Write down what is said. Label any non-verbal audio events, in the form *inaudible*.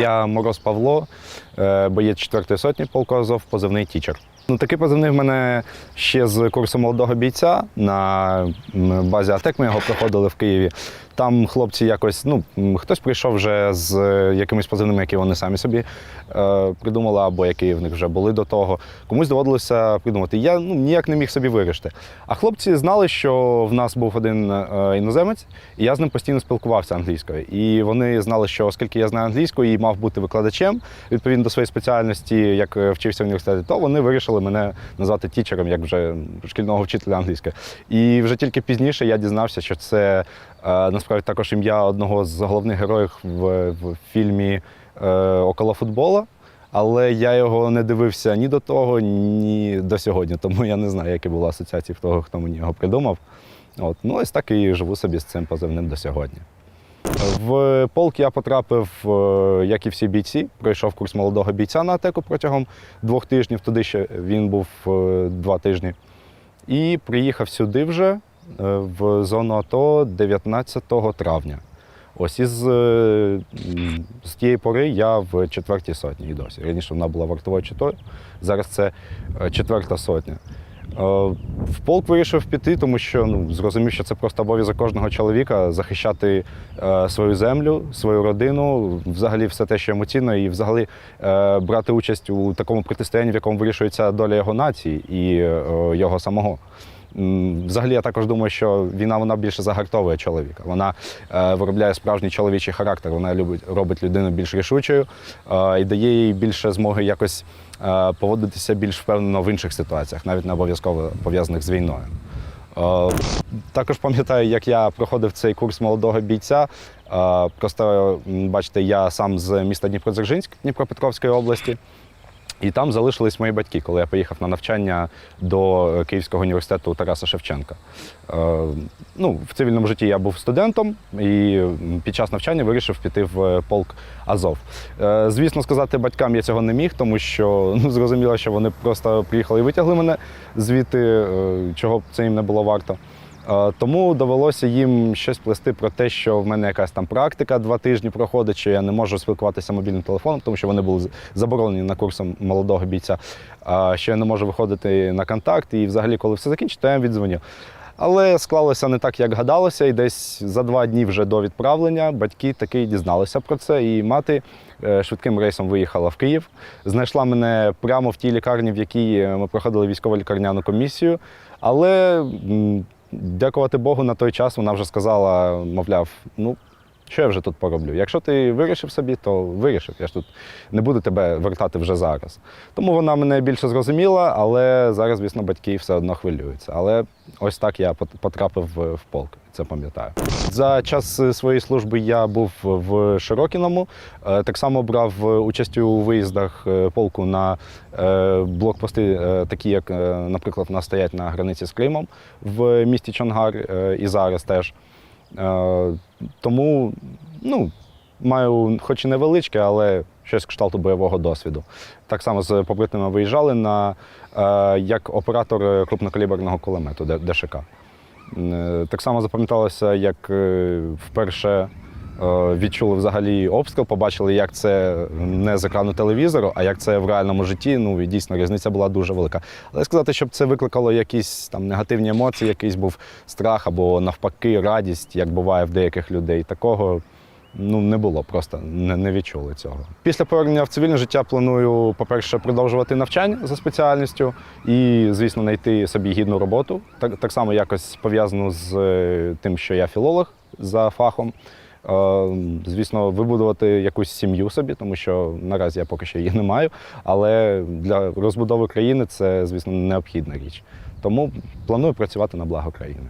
Я Мороз Павло, е, боєць 4-ї сотні полку Азов, позивний тічер. Ну, такий позивний в мене ще з курсу молодого бійця на базі АТЕК. Ми його проходили в Києві. Там хлопці якось, ну, хтось прийшов вже з е, якимись позивними, які вони самі собі е, придумали, або які в них вже були до того. Комусь доводилося придумати. Я ну, ніяк не міг собі вирішити. А хлопці знали, що в нас був один е, іноземець, і я з ним постійно спілкувався англійською. І вони знали, що оскільки я знаю англійську і мав бути викладачем відповідно до своєї спеціальності, як е, вчився в університеті, то вони вирішили мене назвати тічером, як вже шкільного вчителя англійської. І вже тільки пізніше я дізнався, що це е, насправді також ім'я одного з головних героїв в, в фільмі е, Около футбола. Але я його не дивився ні до того, ні до сьогодні, тому я не знаю, які були асоціації в того, хто мені його придумав. От. Ну, ось так і живу собі з цим позивним до сьогодні. В полк я потрапив, е, як і всі бійці, пройшов курс молодого бійця на атеку протягом двох тижнів. Туди ще він був е, два тижні. І приїхав сюди вже в зону АТО 19 травня. Ось із е, з тієї пори я в четвертій сотні і досі. Раніше вона була вартовою чотою, зараз це е, четверта сотня. Е, В полк вирішив піти, тому що ну, зрозумів, що це просто обов'язок кожного чоловіка захищати е, свою землю, свою родину, взагалі все те, що емоційно, і взагалі е, брати участь у такому протистоянні, в якому вирішується доля його нації і е, його самого. Взагалі, я також думаю, що війна вона більше загартовує чоловіка. Вона е, виробляє справжній чоловічий характер. Вона любить робить людину більш рішучою е, і дає їй більше змоги якось е, поводитися більш впевнено в інших ситуаціях, навіть не обов'язково пов'язаних з війною. Е, Також пам'ятаю, як я проходив цей курс молодого бійця. Е, Просто бачите, я сам з міста Дніпродзержинськ Дніпропетровської області. І там залишились мої батьки, коли я поїхав на навчання до Київського університету Тараса Шевченка. Е, ну, в цивільному житті я був студентом і під час навчання вирішив піти в полк Азов. Е, звісно, сказати батькам я цього не міг, тому що *laughs* ну, зрозуміло, що вони просто приїхали і витягли мене звідти, е, чого б це їм не було варто. Е, Тому довелося їм щось плести про те, що в мене якась там практика два тижні проходить, що я не можу спілкуватися мобільним телефоном, тому що вони були заборонені на курсом молодого бійця, що я не можу виходити на контакт. І взагалі, коли все закінчить, то я їм віддзвоню. Але склалося не так, як гадалося, і десь за два дні вже до відправлення батьки таки дізналися про це. І мати е, швидким рейсом виїхала в Київ. Знайшла мене прямо в тій лікарні, в якій е, ми проходили військово-лікарняну комісію. Але дякувати Богу, на той час вона вже сказала, мовляв, ну. Що я вже тут пороблю? Якщо ти вирішив собі, то вирішив. Я ж тут не буду тебе вертати вже зараз. Тому вона мене більше зрозуміла, але зараз, звісно, батьки все одно хвилюються. Але ось так я потрапив в полк, це пам'ятаю. За час своєї служби я був в Широкіному. Е, Так само брав участь у виїздах е, полку на е, блокпости, такі як, наприклад, в нас стоять на границі з Кримом в місті Чонгар і зараз теж. Е, Тому ну, маю, хоч і невеличке, але щось кшталту бойового досвіду. Так само з побратимами виїжджали на е, як оператор крупнокаліберного кулемету ДШК. Е, Так само запам'яталося, як вперше відчули взагалі обстріл, побачили, як це не з екрану телевізору, а як це в реальному житті. Ну і дійсно різниця була дуже велика. Але сказати, щоб це викликало якісь там негативні емоції, якийсь був страх або навпаки радість, як буває в деяких людей, такого. Ну, не було, просто не, не відчули цього. Після повернення в цивільне життя планую, по-перше, продовжувати навчання за спеціальністю і, звісно, знайти собі гідну роботу. Так, так само якось пов'язану з е, тим, що я філолог за фахом. Е, Звісно, вибудувати якусь сім'ю собі, тому що наразі я поки що її не маю. Але для розбудови країни це, звісно, необхідна річ. Тому планую працювати на благо країни.